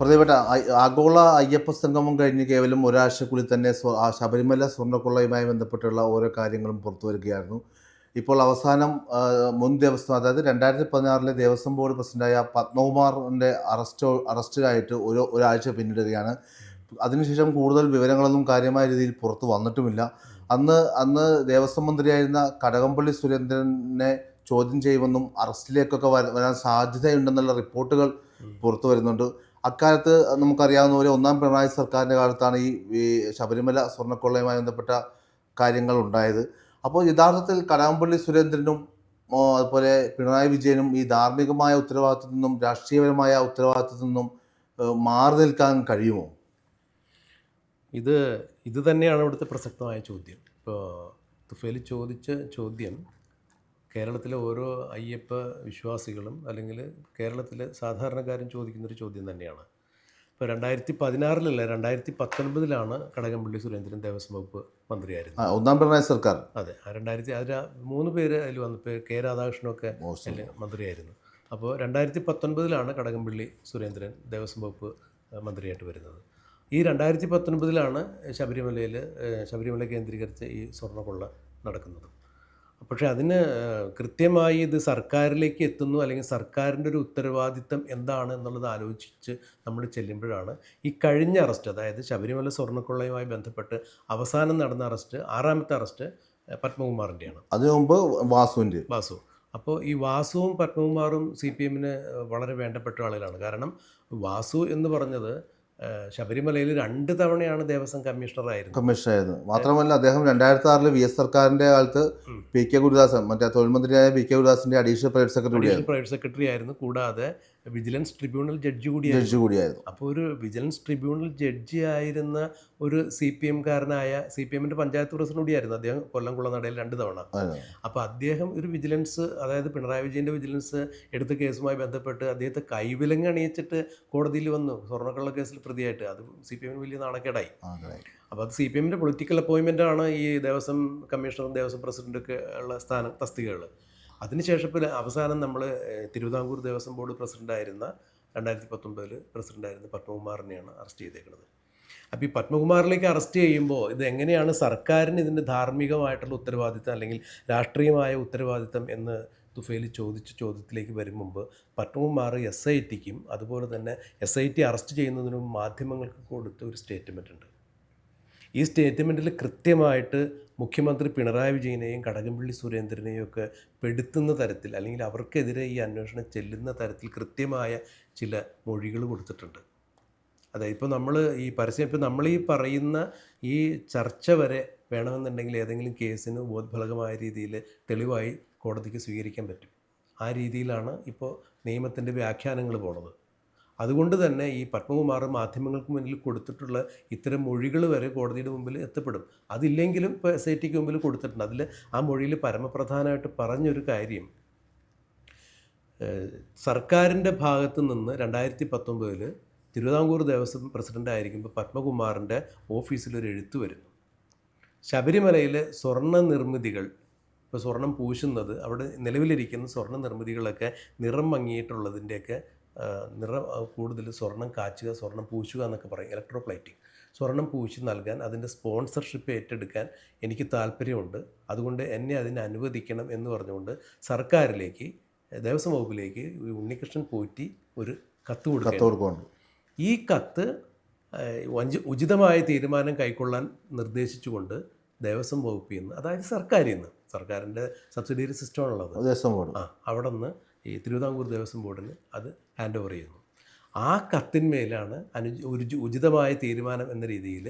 പ്രതിപെട്ട ആഗോള അയ്യപ്പ സംഗമം കഴിഞ്ഞ് കേവലം ഒരാഴ്ചക്കുള്ളിൽ തന്നെ ശബരിമല സ്വർണക്കൊള്ളയുമായി ബന്ധപ്പെട്ടുള്ള ഓരോ കാര്യങ്ങളും പുറത്തു വരികയായിരുന്നു. ഇപ്പോൾ അവസാനം മുൻ ദേവസ്വം അതായത് രണ്ടായിരത്തി പതിനാറിലെ ദേവസ്വം ബോർഡ് പ്രസിഡന്റായ പത്മകുമാറിന്റെ അറസ്റ്റ് അറസ്റ്റിലായിട്ട് ഒരു ഒരാഴ്ച പിന്നിടുകയാണ്. അതിനുശേഷം കൂടുതൽ വിവരങ്ങളൊന്നും കാര്യമായ രീതിയിൽ പുറത്തു വന്നിട്ടുമില്ല. അന്ന് അന്ന് ദേവസ്വം മന്ത്രിയായിരുന്ന കടകംപള്ളി സുരേന്ദ്രനെ ചോദ്യം ചെയ്യുമെന്നും അറസ്റ്റിലേക്കൊക്കെ വര- വരാൻ സാധ്യതയുണ്ടെന്നുള്ള റിപ്പോർട്ടുകൾ പുറത്തു വരുന്നുണ്ട്. അക്കാലത്ത് നമുക്കറിയാവുന്ന പോലെ ഒന്നാം പിണറായി സർക്കാരിന്റെ കാലത്താണ് ഈ ഈ ശബരിമല സ്വർണക്കൊള്ളയുമായി ബന്ധപ്പെട്ട കാര്യങ്ങൾ ഉണ്ടായത് അപ്പോൾ യഥാർത്ഥത്തിൽ കടാമ്പള്ളി സുരേന്ദ്രനും അതുപോലെ പിണറായി വിജയനും ഈ ധാർമ്മികമായ ഉത്തരവാദിത്തത്തിൽ നിന്നും രാഷ്ട്രീയപരമായ ഉത്തരവാദിത്തത്തിൽ നിന്നും മാറി നിൽക്കാൻ കഴിയുമോ? ഇത് ഇത് തന്നെയാണ് ഇവിടുത്തെ പ്രസക്തമായ ചോദ്യം. ഇപ്പോൾ തുഫേൽ ചോദിച്ച ചോദ്യം കേരളത്തിലെ ഓരോ അയ്യപ്പ വിശ്വാസികളും അല്ലെങ്കിൽ കേരളത്തിലെ സാധാരണക്കാരും ചോദിക്കുന്നൊരു ചോദ്യം തന്നെയാണ്. ഇപ്പോൾ രണ്ടായിരത്തി പതിനാറിലല്ല രണ്ടായിരത്തി പത്തൊൻപതിലാണ് കടകംപള്ളി സുരേന്ദ്രൻ ദേവസ്വം വകുപ്പ് മന്ത്രിയായിരുന്നത്. ഒന്നാം പിണറായി സർക്കാർ. അതെ ആ രണ്ടായിരത്തി അതിൽ മൂന്ന് പേര് അതിൽ വന്നപ്പോൾ കെ രാധാകൃഷ്ണനൊക്കെ. മന്ത്രിയായിരുന്നു. അപ്പോൾ രണ്ടായിരത്തി പത്തൊൻപതിലാണ് കടകംപള്ളി സുരേന്ദ്രൻ ദേവസ്വം വകുപ്പ് മന്ത്രിയായിട്ട് വരുന്നത്. ഈ രണ്ടായിരത്തി പത്തൊൻപതിലാണ് ശബരിമലയിൽ ശബരിമല കേന്ദ്രീകരിച്ച് ഈ സ്വർണക്കൊള്ള നടക്കുന്നത്. പക്ഷേ അതിന് കൃത്യമായി ഇത് സർക്കാരിലേക്ക് എത്തുന്നു അല്ലെങ്കിൽ സർക്കാരിന്റെ ഒരു ഉത്തരവാദിത്തം എന്താണ് എന്നുള്ളത് ആലോചിച്ച് നമ്മൾ ചെല്ലുമ്പോഴാണ് ഈ കഴിഞ്ഞ അറസ്റ്റ് അതായത് ശബരിമല സ്വർണക്കൊള്ളയുമായി ബന്ധപ്പെട്ട് അവസാനം നടന്ന അറസ്റ്റ് ആറാമത്തെ അറസ്റ്റ് പത്മകുമാറിന്റെയാണ്. അതിനു മുമ്പ് വാസുവിന്റെ വാസു. അപ്പോൾ ഈ വാസുവും പത്മകുമാറും സി പി എമ്മിന് വളരെ വേണ്ടപ്പെട്ട ആളുകളാണ്. കാരണം വാസു എന്ന് പറഞ്ഞത് ശബരിമലയിൽ രണ്ട് തവണയാണ് ദേവസ്വം കമ്മീഷണറായിരുന്നത്. കമ്മീഷണറായിരുന്നു. മാത്രമല്ല അദ്ദേഹം രണ്ടായിരത്തി ആറിൽ വി എസ് സർക്കാരിന്റെ കാലത്ത്. പി കെ ഗുരുദാസൻ മറ്റേ തൊഴിൽ മന്ത്രിയായ P K ഗുരുദാസിന്റെ additional private secretary private secretary ആയിരുന്നു. കൂടാതെ വിജിലൻസ് ട്രിബ്യൂണൽ ജഡ്ജി കൂടിയായിരുന്നു. ജഡ്ജി കൂടിയായിരുന്നു. അപ്പോൾ ഒരു വിജിലൻസ് ട്രിബ്യൂണൽ ജഡ്ജി ആയിരുന്ന ഒരു സി പി എംകാരനായ സി പി എമ്മിന്റെ പഞ്ചായത്ത് പ്രസിഡന്റ് കൂടിയായിരുന്നു. അദ്ദേഹം കൊല്ലം കുളനടയിൽ രണ്ട് തവണ. അപ്പോൾ അദ്ദേഹം ഒരു വിജിലൻസ് അതായത് പിണറായി വിജയന്റെ വിജിലൻസ് എടുത്ത കേസുമായി ബന്ധപ്പെട്ട് അദ്ദേഹത്തെ കൈവിലങ്ങ് അണിയിച്ചിട്ട് കോടതിയിൽ വന്നു. സ്വർണക്കള്ള കേസിൽ പ്രതിയായിട്ട്. അത് സി പി എമ്മിന് വലിയ നാണക്കേടായി. അപ്പോൾ അത് സി പി എമ്മിന്റെ പൊളിറ്റിക്കൽ അപ്പോയിൻമെന്റ് ആണ് ഈ ദേവസ്വം കമ്മീഷണറും ദേവസ്വം പ്രസിഡന്റൊക്കെ ഉള്ള സ്ഥാനം തസ്തികകൾ. അതിനുശേഷം പിന്നെ അവസാനം നമ്മൾ തിരുവിതാംകൂർ ദേവസ്വം ബോർഡ് പ്രസിഡന്റായിരുന്ന രണ്ടായിരത്തി പത്തൊമ്പതിൽ പ്രസിഡന്റായിരുന്ന പത്മകുമാറിനെയാണ് അറസ്റ്റ് ചെയ്തേക്കുന്നത് അപ്പോൾ ഈ പത്മകുമാറിലേക്ക് അറസ്റ്റ് ചെയ്യുമ്പോൾ ഇത് എങ്ങനെയാണ് സർക്കാരിന് ഇതിന്റെ ധാർമ്മികമായിട്ടുള്ള ഉത്തരവാദിത്തം അല്ലെങ്കിൽ രാഷ്ട്രീയമായ ഉത്തരവാദിത്തം എന്ന് തുഫേലി ചോദിച്ച ചോദ്യത്തിലേക്ക് വരും മുമ്പ് പത്മകുമാർ എസ് ഐ ടിക്കും അതുപോലെ തന്നെ എസ് ഐ ടി അറസ്റ്റ് ചെയ്യുന്നതിനും മാധ്യമങ്ങൾക്ക് കൊടുത്ത ഒരു സ്റ്റേറ്റ്മെന്റ് ഉണ്ട്. ഈ സ്റ്റേറ്റ്മെന്റിൽ കൃത്യമായിട്ട് മുഖ്യമന്ത്രി പിണറായി വിജയനെയും കടകംപള്ളി സുരേന്ദ്രനെയും ഒക്കെ പെടുത്തുന്ന തരത്തിൽ അല്ലെങ്കിൽ അവർക്കെതിരെ ഈ അന്വേഷണം ചെല്ലുന്ന തരത്തിൽ കൃത്യമായ ചില മൊഴികൾ കൊടുത്തിട്ടുണ്ട്. അതായത് ഇപ്പോൾ നമ്മൾ ഈ പരസ്യം ഇപ്പോൾ നമ്മൾ ഈ പറയുന്ന ഈ ചർച്ച വരെ വേണമെന്നുണ്ടെങ്കിൽ ഏതെങ്കിലും കേസിന് ബോധഫലകമായ രീതിയിൽ തെളിവായി കോടതിക്ക് സ്വീകരിക്കാൻ പറ്റും. ആ രീതിയിലാണ് ഇപ്പോൾ നിയമത്തിന്റെ വ്യാഖ്യാനങ്ങൾ പോണത്. അതുകൊണ്ട് തന്നെ ഈ പത്മകുമാർ മാധ്യമങ്ങൾക്ക് മുന്നിൽ കൊടുത്തിട്ടുള്ള ഇത്തരം മൊഴികൾ വരെ കോടതിയുടെ മുമ്പിൽ എത്തപ്പെടും. അതില്ലെങ്കിലും ഇപ്പോൾ എസ് ഐ ടിക്ക് മുമ്പിൽ കൊടുത്തിട്ടുണ്ട്. അതിൽ ആ മൊഴിയിൽ പരമപ്രധാനമായിട്ട് പറഞ്ഞൊരു കാര്യം സർക്കാരിന്റെ ഭാഗത്ത് നിന്ന് രണ്ടായിരത്തി പത്തൊമ്പതിൽ തിരുവിതാംകൂർ ദേവസ്വം പ്രസിഡന്റ് ആയിരിക്കുമ്പോൾ പത്മകുമാറിന്റെ ഓഫീസിലൊരു എഴുത്ത് വരുന്നു. ശബരിമലയിലെ സ്വർണ നിർമ്മിതികൾ ഇപ്പോൾ സ്വർണം പൂശുന്നത് അവിടെ നിലവിലിരിക്കുന്ന സ്വർണ നിർമ്മിതികളൊക്കെ നിറം മങ്ങിയിട്ടുള്ളതിന്റെയൊക്കെ നിറം കൂടുതൽ സ്വർണം കാച്ചുക സ്വർണം പൂശുക എന്നൊക്കെ പറയും. ഇലക്ട്രോപ്ലൈറ്റിംഗ് സ്വർണം പൂശി നൽകാൻ അതിന്റെ സ്പോൺസർഷിപ്പ് ഏറ്റെടുക്കാൻ എനിക്ക് താല്പര്യമുണ്ട്. അതുകൊണ്ട് എന്നെ അതിനെ അനുവദിക്കണം എന്ന് പറഞ്ഞുകൊണ്ട് സർക്കാരിലേക്ക് ദേവസ്വം വകുപ്പിലേക്ക് ഉണ്ണികൃഷ്ണൻ പോറ്റി ഒരു കത്ത് കൊടുക്കുന്നുണ്ട്. ഈ കത്ത് ഉചിതമായ തീരുമാനം കൈക്കൊള്ളാൻ നിർദ്ദേശിച്ചുകൊണ്ട് ദേവസ്വം വകുപ്പിൽ നിന്ന് അതായത് സർക്കാരിൽ നിന്ന് സർക്കാരിന്റെ സബ്സിഡിയറി സിസ്റ്റമാണുള്ളത്. ദേവസ്വം ബോർഡ്. ആ അവിടെ നിന്ന് ഈ തിരുവിതാംകൂർ ദേവസ്വം ബോർഡിന് അത് ഹാൻഡ് ഓവർ ചെയ്യുന്നു. ആ കത്തിന്മേലാണ് അനു ഉചിതമായ തീരുമാനം എന്ന രീതിയിൽ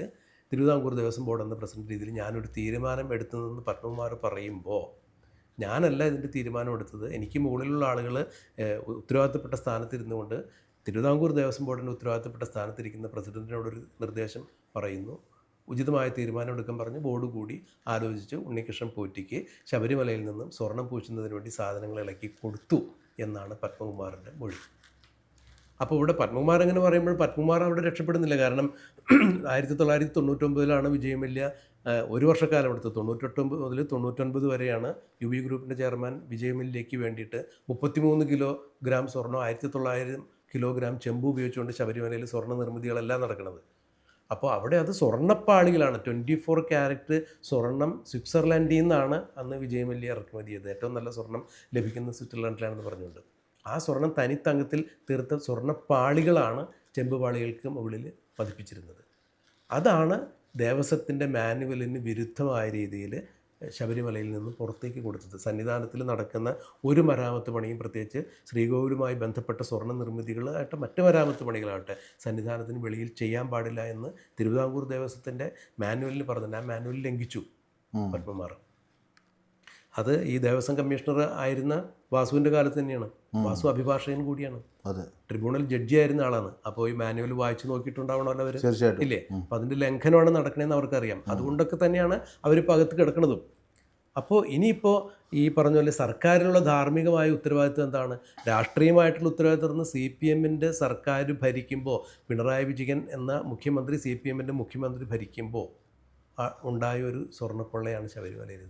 തിരുവിതാംകൂർ ദേവസ്വം ബോർഡ് എന്ന പ്രസിഡന്റ് രീതിയിൽ ഞാനൊരു തീരുമാനം എടുത്തതെന്ന് പത്മകുമാർ പറയുമ്പോൾ ഞാനല്ല ഇതിന്റെ തീരുമാനം എടുത്തത്. എനിക്ക് മുകളിലുള്ള ആളുകൾ ഉത്തരവാദിത്തപ്പെട്ട സ്ഥാനത്തിരുന്നു കൊണ്ട് തിരുവിതാംകൂർ ദേവസ്വം ബോർഡിന്റെ ഉത്തരവാദിത്തപ്പെട്ട സ്ഥാനത്തിരിക്കുന്ന പ്രസിഡന്റിനോടൊരു നിർദ്ദേശം പറയുന്നു. ഉചിതമായ തീരുമാനം എടുക്കാൻ പറഞ്ഞ് ബോർഡ് കൂടി ആലോചിച്ച് ഉണ്ണികൃഷ്ണൻ പോറ്റിക്ക് ശബരിമലയിൽ നിന്നും സ്വർണം പൂശുന്നതിന് വേണ്ടി സാധനങ്ങൾ ഇളക്കി കൊടുത്തു. എന്നാണ് പത്മകുമാറിന്റെ മൊഴി. അപ്പോൾ ഇവിടെ പത്മകുമാർ അങ്ങനെ പറയുമ്പോൾ പത്മകുമാർ അവിടെ രക്ഷപ്പെടുന്നില്ല. കാരണം ആയിരത്തി തൊള്ളായിരത്തി തൊണ്ണൂറ്റൊമ്പതിലാണ് വിജയമല്യ ഒരു വർഷക്കാലം എടുത്ത്. തൊണ്ണൂറ്റൊമ്പത് മുതൽ തൊണ്ണൂറ്റൊൻപത് വരെയാണ് യു വി ഗ്രൂപ്പിന്റെ ചെയർമാൻ വിജയമല്യയ്ക്ക് വേണ്ടിയിട്ട് മുപ്പത്തിമൂന്ന് കിലോ ഗ്രാം സ്വർണം ആയിരത്തി തൊള്ളായിരം കിലോഗ്രാം ചെമ്പ് ഉപയോഗിച്ചുകൊണ്ട് ശബരിമലയിൽ സ്വർണ നിർമ്മിതികളെല്ലാം നടക്കുന്നത്. അപ്പോൾ അവിടെ അത് സ്വർണപ്പാളികളാണ്. ട്വന്റി ഫോർ ക്യാരറ്റ് സ്വർണം സ്വിറ്റ്സർലാൻഡിൽ നിന്നാണ് അന്ന് വിജയമല്യ ഇറക്കുമതി ചെയ്തത്. ഏറ്റവും നല്ല സ്വർണം ലഭിക്കുന്ന സ്വിറ്റ്സർലാൻഡിലാണെന്ന് പറഞ്ഞുകൊണ്ട്. ആ സ്വർണം തനിത്തങ്കത്തിൽ തീർത്ത സ്വർണപ്പാളികളാണ് ചെമ്പുപാളികൾക്ക് മുകളിൽ പതിപ്പിച്ചിരുന്നത്. അതാണ് ദേവസ്വത്തിന്റെ മാനുവലിന് വിരുദ്ധമായ രീതിയിൽ ശബരിമലയിൽ നിന്ന് പുറത്തേക്ക് കൊടുത്തത്. സന്നിധാനത്തിൽ നടക്കുന്ന ഒരു മരാമത്ത് പണിയും പ്രത്യേകിച്ച് ശ്രീകോവിലുമായി ബന്ധപ്പെട്ട സ്വർണ നിർമ്മിതികളായിട്ട് മറ്റ് മരാമത്ത് പണികളാകട്ടെ സന്നിധാനത്തിന് വെളിയിൽ ചെയ്യാൻ പാടില്ല എന്ന് തിരുവിതാംകൂർ ദേവസ്വത്തിന്റെ മാനുവലിൽ പറഞ്ഞിട്ടുണ്ട്. ആ മാനുവൽ ലംഘിച്ചു പത്മമാർ അത് ഈ ദേവസ്വം കമ്മീഷണർ ആയിരുന്ന വാസുവിന്റെ കാലത്ത് തന്നെയാണ്. വാസു അഭിഭാഷകൻ കൂടിയാണ്. ട്രിബ്യൂണൽ ജഡ്ജി ആയിരുന്ന ആളാണ്. അപ്പോൾ ഈ മാനുവൽ വായിച്ചു നോക്കിയിട്ടുണ്ടാവണമല്ലോ അവർ തീർച്ചയായിട്ടും. ഇല്ലേ? അപ്പം അതിന്റെ ലംഘനമാണ് നടക്കണതെന്ന് അവർക്കറിയാം. അതുകൊണ്ടൊക്കെ തന്നെയാണ് അവർ അകത്ത് കിടക്കുന്നതും അപ്പോൾ ഇനിയിപ്പോൾ ഈ പറഞ്ഞ പോലെ സർക്കാരിനുള്ള ധാർമ്മികമായ ഉത്തരവാദിത്വം എന്താണ്? രാഷ്ട്രീയമായിട്ടുള്ള ഉത്തരവാദിത്വം എന്ന് സി പി എമ്മിന്റെ സർക്കാർ ഭരിക്കുമ്പോൾ പിണറായി വിജയൻ എന്ന മുഖ്യമന്ത്രി സി പി എമ്മിന്റെ മുഖ്യമന്ത്രി ഭരിക്കുമ്പോൾ ഉണ്ടായ ഒരു സ്വർണക്കൊള്ളയാണ് ശബരിമലയിൽ.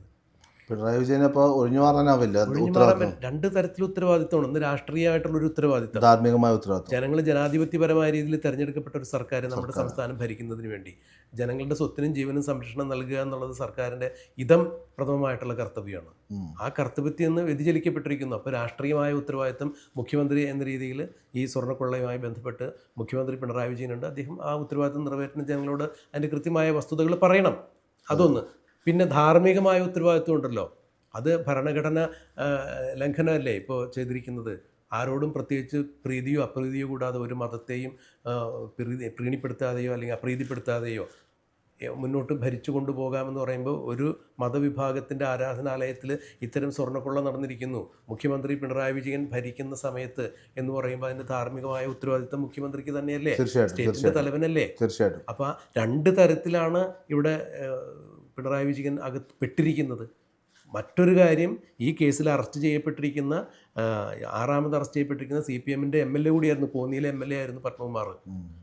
പിണറായി വിജയൻ അപ്പോൾ ഒഴിഞ്ഞു മാറാനാവില്ല. രണ്ട് തരത്തിലുള്ള ഉത്തരവാദിത്തമാണ് ഒന്ന് രാഷ്ട്രീയമായിട്ടുള്ള ഒരു ഉത്തരവാദിത്തം ധാർമ്മികമായ ഉത്തരവാദിത്തം ജനങ്ങൾ ജനാധിപത്യപരമായ രീതിയിൽ തെരഞ്ഞെടുക്കപ്പെട്ട ഒരു സർക്കാർ നമ്മുടെ സംസ്ഥാനം ഭരിക്കുന്നതിന് വേണ്ടി. ജനങ്ങളുടെ സ്വത്തിനും ജീവനും സംരക്ഷണം നൽകുക എന്നുള്ളത് സർക്കാരിന്റെ ഇതം പ്രഥമമായിട്ടുള്ള കർത്തവ്യമാണ്. ആ കർത്തവ്യത്തിൽ നിന്ന് വ്യതിചലിക്കപ്പെട്ടിരിക്കുന്നു. അപ്പോൾ രാഷ്ട്രീയമായ ഉത്തരവാദിത്തം മുഖ്യമന്ത്രി എന്ന രീതിയിൽ ഈ സ്വർണക്കൊള്ളയുമായി ബന്ധപ്പെട്ട് മുഖ്യമന്ത്രി പിണറായി വിജയനുണ്ട്. അദ്ദേഹം ആ ഉത്തരവാദിത്തം നിറവേറ്റുന്ന ജനങ്ങളോട് അതിന്റെ കൃത്യമായ വസ്തുതകൾ പറയണം. അതൊന്ന്. പിന്നെ ധാർമ്മികമായ ഉത്തരവാദിത്വം ഉണ്ടല്ലോ. അത് ഭരണഘടന ലംഘനമല്ലേ ഇപ്പോൾ ചെയ്തിരിക്കുന്നത്? ആരോടും പ്രത്യേകിച്ച് പ്രീതിയോ അപ്രീതിയോ കൂടാതെ ഒരു മതത്തെയും പ്രീതി പ്രീണിപ്പെടുത്താതെയോ അല്ലെങ്കിൽ അപ്രീതിപ്പെടുത്താതെയോ മുന്നോട്ട് ഭരിച്ചു കൊണ്ടുപോകാമെന്ന് പറയുമ്പോൾ ഒരു മതവിഭാഗത്തിന്റെ ആരാധനാലയത്തിൽ ഇത്തരം സ്വർണക്കൊള്ള നടന്നിരിക്കുന്നു. മുഖ്യമന്ത്രി പിണറായി വിജയൻ ഭരിക്കുന്ന സമയത്ത് എന്ന് പറയുമ്പോൾ അതിന്റെ ധാർമ്മികമായ ഉത്തരവാദിത്തം മുഖ്യമന്ത്രിക്ക് തന്നെയല്ലേ? സ്റ്റേറ്റിന്റെ തലവനല്ലേ? തീർച്ചയായിട്ടും. അപ്പോൾ രണ്ട് തരത്തിലാണ് ഇവിടെ പിണറായി വിജയൻ അകത്ത് പെട്ടിരിക്കുന്നത്. മറ്റൊരു കാര്യം ഈ കേസിൽ അറസ്റ്റ് ചെയ്യപ്പെട്ടിരിക്കുന്ന ആറാമത് അറസ്റ്റ് ചെയ്യപ്പെട്ടിരിക്കുന്ന സി പി എമ്മിന്റെ എം എൽ എ കൂടിയായിരുന്നു. കോന്നിയിലെ എം എൽ എ ആയിരുന്നു പത്മകുമാർ.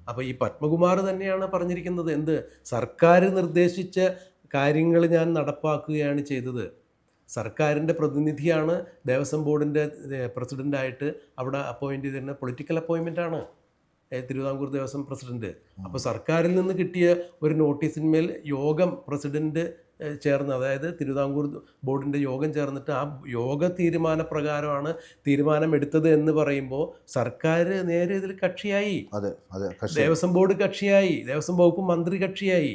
അപ്പോൾ ഈ പത്മകുമാർ തന്നെയാണ് പറഞ്ഞിരിക്കുന്നത് എന്ത്? സർക്കാർ നിർദ്ദേശിച്ച കാര്യങ്ങൾ ഞാൻ നടപ്പാക്കുകയാണ് ചെയ്തത്. സർക്കാരിന്റെ പ്രതിനിധിയാണ് ദേവസ്വം ബോർഡിന്റെ പ്രസിഡന്റായിട്ട് അവിടെ അപ്പോയിന്റ് ചെയ്തിരുന്ന പൊളിറ്റിക്കൽ അപ്പോയിൻമെന്റ് ഏ, തിരുവിതാംകൂർ ദേവസ്വം പ്രസിഡന്റ്. അപ്പോൾ സർക്കാരിൽ നിന്ന് കിട്ടിയ ഒരു നോട്ടീസിന്മേൽ യോഗം പ്രസിഡന്റ് ചേർന്ന് അതായത് തിരുവിതാംകൂർ ബോർഡിന്റെ യോഗം ചേർന്നിട്ട് ആ യോഗ തീരുമാനപ്രകാരമാണ് തീരുമാനം എടുത്തത് എന്ന് പറയുമ്പോൾ സർക്കാർ നേരെ ഇതിൽ കക്ഷിയായി. അതെ അതെ ദേവസ്വം ബോർഡ് കക്ഷിയായി ദേവസ്വം വകുപ്പ് മന്ത്രി കക്ഷിയായി.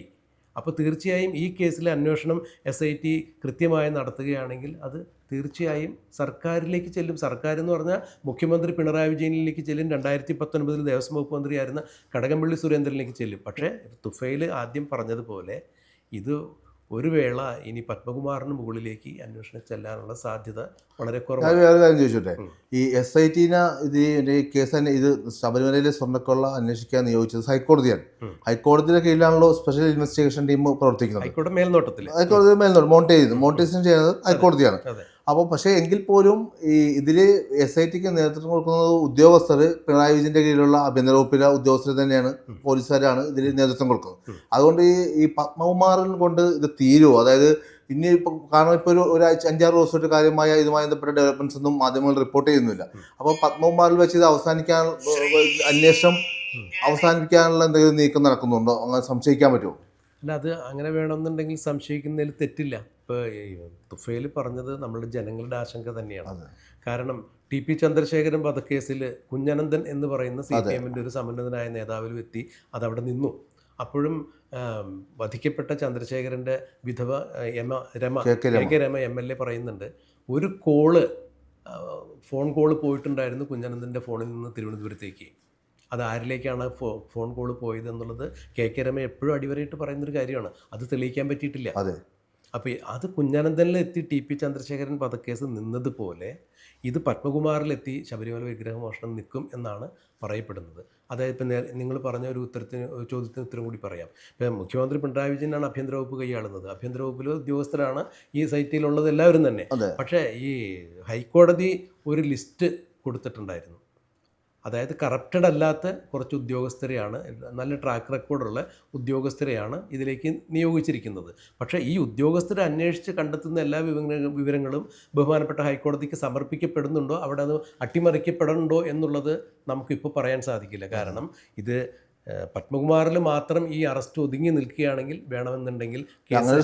അപ്പോൾ തീർച്ചയായും ഈ കേസിലെ അന്വേഷണം എസ് ഐ ടി കൃത്യമായി നടത്തുകയാണെങ്കിൽ അത് തീർച്ചയായും സർക്കാരിലേക്ക് ചെല്ലും. സർക്കാർ എന്ന് പറഞ്ഞാൽ മുഖ്യമന്ത്രി പിണറായി വിജയനിലേക്ക് ചെല്ലും. രണ്ടായിരത്തി പത്തൊൻപതിൽ ദേവസ്വം വകുപ്പ് മന്ത്രിയായിരുന്ന കടകംപള്ളി സുരേന്ദ്രനിലേക്ക് ചെല്ലും. പക്ഷേ തുഫയിൽ ആദ്യം പറഞ്ഞതുപോലെ ഇത് ഒരു വേള ഇനി പത്മകുമാറിന് മുകളിലേക്ക് അന്വേഷണം ചെല്ലാനുള്ള സാധ്യത വളരെ കുറവാണ്. വേറെ കാര്യം ചോദിച്ചോട്ടെ? ഈ എസ് ഐ ടിനെ ഇത് കേസ് തന്നെ ഇത് ശബരിമലയിലെ സ്വർണക്കൊള്ള അന്വേഷിക്കാൻ നിയോഗിച്ചത് ഹൈക്കോടതിയാണ്. ഹൈക്കോടതിയുടെ കീഴിലാണല്ലോ സ്പെഷ്യൽ ഇൻവെസ്റ്റിഗേഷൻ ടീം പ്രവർത്തിക്കുന്നത്. ഹൈക്കോടതി മേൽനോട്ടത്തിൽ ഹൈക്കോടതി മേൽനോട്ടം മോണിറ്റൈസ് ചെയ്യുന്നത് മോണിറ്റേഷൻ ചെയ്യുന്നത് ഹൈക്കോടതിയാണ്. അതെ. അപ്പോൾ പക്ഷേ എങ്കിൽ പോലും ഈ ഇതിൽ എസ് ഐ ടിക്ക് നേതൃത്വം കൊടുക്കുന്നത് ഉദ്യോഗസ്ഥർ പിണറായി വിജയന്റെ കീഴിലുള്ള ആഭ്യന്തര വകുപ്പിലെ ഉദ്യോഗസ്ഥർ തന്നെയാണ്. പോലീസുകാരാണ് ഇതിൽ നേതൃത്വം കൊടുക്കുന്നത്. അതുകൊണ്ട് ഈ ഈ പത്മകുമാറിൽ കൊണ്ട് ഇത് തീരുമോ അതായത് ഇനി ഇപ്പം കാരണം ഇപ്പോൾ ഒരു ഒരാഴ്ച അഞ്ചാറ് ദിവസമായിട്ട് കാര്യമായ ഇതുമായി ബന്ധപ്പെട്ട ഡെവലപ്മെന്റ്സ് ഒന്നും മാധ്യമങ്ങൾ റിപ്പോർട്ട് ചെയ്യുന്നില്ല. അപ്പോൾ പത്മകുമാറിൽ വെച്ച് ഇത് അവസാനിക്കാൻ അന്വേഷണം. അവസാനിപ്പിക്കാനുള്ള എന്തെങ്കിലും നീക്കം നടക്കുന്നുണ്ടോ? അങ്ങനെ സംശയിക്കാൻ പറ്റുമോ? അല്ല അത് അങ്ങനെ വേണമെന്നുണ്ടെങ്കിൽ സംശയിക്കുന്നതിൽ തെറ്റില്ല. ഇപ്പോൾ തുഫയിൽ പറഞ്ഞത് നമ്മുടെ ജനങ്ങളുടെ ആശങ്ക തന്നെയാണ്. കാരണം ടി പി ചന്ദ്രശേഖരൻ വധക്കേസിൽ കുഞ്ഞനന്ദൻ എന്ന് പറയുന്ന സി പി എമ്മിന്റെ ഒരു സമന്നതനായ നേതാവിൽ എത്തി അതവിടെ നിന്നു. അപ്പോഴും വധിക്കപ്പെട്ട ചന്ദ്രശേഖരന്റെ വിധവ എമ Rema K K Rema. M L A പറയുന്നുണ്ട് ഒരു കോൾ ഫോൺ കോൾ പോയിട്ടുണ്ടായിരുന്നു കുഞ്ഞനന്ദന്റെ ഫോണിൽ നിന്ന് തിരുവനന്തപുരത്തേക്ക്. അത് ആരിലേക്കാണ് ഫോ ഫോൺ കോൾ പോയത് എന്നുള്ളത് കെ കെ രമ എപ്പോഴും അടിവരയിട്ട് പറയുന്നൊരു കാര്യമാണ്. അത് തെളിയിക്കാൻ പറ്റിയിട്ടില്ല. അതെ. അപ്പോൾ അത് കുഞ്ഞാനന്ദനിലെത്തി ടി പി ചന്ദ്രശേഖരൻ വധക്കേസ് നിന്നതുപോലെ ഇത് പത്മകുമാറിലെത്തി ശബരിമല വിഗ്രഹമോഷണം നിൽക്കും എന്നാണ് പറയപ്പെടുന്നത്. അതായത് ഇപ്പം നിങ്ങൾ പറഞ്ഞ ഒരു ഉത്തരത്തിന് ചോദ്യത്തിന് ഉത്തരം കൂടി പറയാം. ഇപ്പം മുഖ്യമന്ത്രി പിണറായി വിജയനാണ് ആഭ്യന്തര വകുപ്പ് കൈയാളുന്നത്. ആഭ്യന്തര വകുപ്പിലെ ഉദ്യോഗസ്ഥരാണ് ഈ സൈറ്റിലുള്ളത് എല്ലാവരും തന്നെ പക്ഷേ ഈ ഹൈക്കോടതി ഒരു ലിസ്റ്റ് കൊടുത്തിട്ടുണ്ടായിരുന്നു. അതായത് കറപ്റ്റഡ് അല്ലാത്ത കുറച്ച് ഉദ്യോഗസ്ഥരെയാണ് നല്ല ട്രാക്ക് റെക്കോർഡുള്ള ഉദ്യോഗസ്ഥരെയാണ് ഇതിലേക്ക് നിയോഗിച്ചിരിക്കുന്നത്. പക്ഷേ ഈ ഉദ്യോഗസ്ഥരെ അന്വേഷിച്ച് കണ്ടെത്തുന്ന എല്ലാ വിവര വിവരങ്ങളും ബഹുമാനപ്പെട്ട ഹൈക്കോടതിക്ക് സമർപ്പിക്കപ്പെടുന്നുണ്ടോ അവിടെ അത് അട്ടിമറിക്കപ്പെടുന്നുണ്ടോ എന്നുള്ളത് നമുക്കിപ്പോൾ പറയാൻ സാധിക്കില്ല. കാരണം ഇത് പത്മകുമാറിൽ മാത്രം ഈ അറസ്റ്റ് ഒതുങ്ങി നിൽക്കുകയാണെങ്കിൽ വേണമെന്നുണ്ടെങ്കിൽ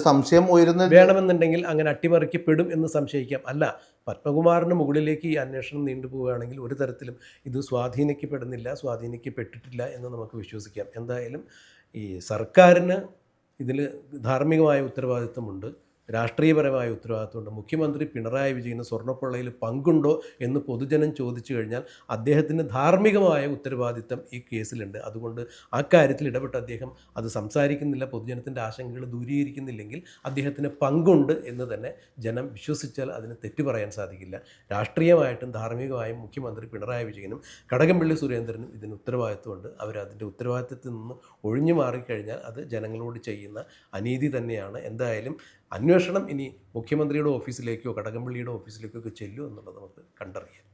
സംശയം ഉയരുന്ന വേണമെന്നുണ്ടെങ്കിൽ അങ്ങനെ അട്ടിമറിക്കപ്പെടും എന്ന് സംശയിക്കാം. അല്ല പത്മകുമാറിന് മുകളിലേക്ക് ഈ അന്വേഷണം നീണ്ടുപോവുകയാണെങ്കിൽ ഒരു തരത്തിലും ഇത് സ്വാധീനിക്കപ്പെടുന്നില്ല സ്വാധീനിക്കപ്പെട്ടിട്ടില്ല എന്ന് നമുക്ക് വിശ്വസിക്കാം. എന്തായാലും ഈ സർക്കാരിന് ഇതിൽ ധാർമ്മികമായ ഉത്തരവാദിത്വമുണ്ട്. രാഷ്ട്രീയപരമായ ഉത്തരവാദിത്വമുണ്ട് മുഖ്യമന്ത്രി പിണറായി വിജയന് സ്വർണക്കൊള്ളയിൽ പങ്കുണ്ടോ എന്ന് പൊതുജനം ചോദിച്ചു കഴിഞ്ഞാൽ അദ്ദേഹത്തിന് ധാർമ്മികമായ ഉത്തരവാദിത്തം ഈ കേസിലുണ്ട്. അതുകൊണ്ട് ആ കാര്യത്തിൽ ഇടപെട്ട് അദ്ദേഹം അത് സംസാരിക്കുന്നില്ല. പൊതുജനത്തിന്റെ ആശങ്കകൾ ദൂരീകരിക്കുന്നില്ലെങ്കിൽ അദ്ദേഹത്തിന് പങ്കുണ്ട് എന്ന് തന്നെ ജനം വിശ്വസിച്ചാൽ അതിന് തെറ്റു പറയാൻ സാധിക്കില്ല. രാഷ്ട്രീയമായിട്ടും ധാർമ്മികമായും മുഖ്യമന്ത്രി പിണറായി വിജയനും കടകംപള്ളി സുരേന്ദ്രനും ഇതിന് ഉത്തരവാദിത്വമുണ്ട്. അവർ അതിന്റെ ഉത്തരവാദിത്തത്തിൽ നിന്ന് ഒഴിഞ്ഞു മാറിക്കഴിഞ്ഞാൽ അത് ജനങ്ങളോട് ചെയ്യുന്ന അനീതി തന്നെയാണ്. എന്തായാലും അന്വേഷണം ഇനി മുഖ്യമന്ത്രിയുടെ ഓഫീസിലേക്കോ കടകംപള്ളിയുടെ ഓഫീസിലേക്കോ ഒക്കെ ചെല്ലും എന്നുള്ളത് നമുക്ക് കണ്ടറിയാം.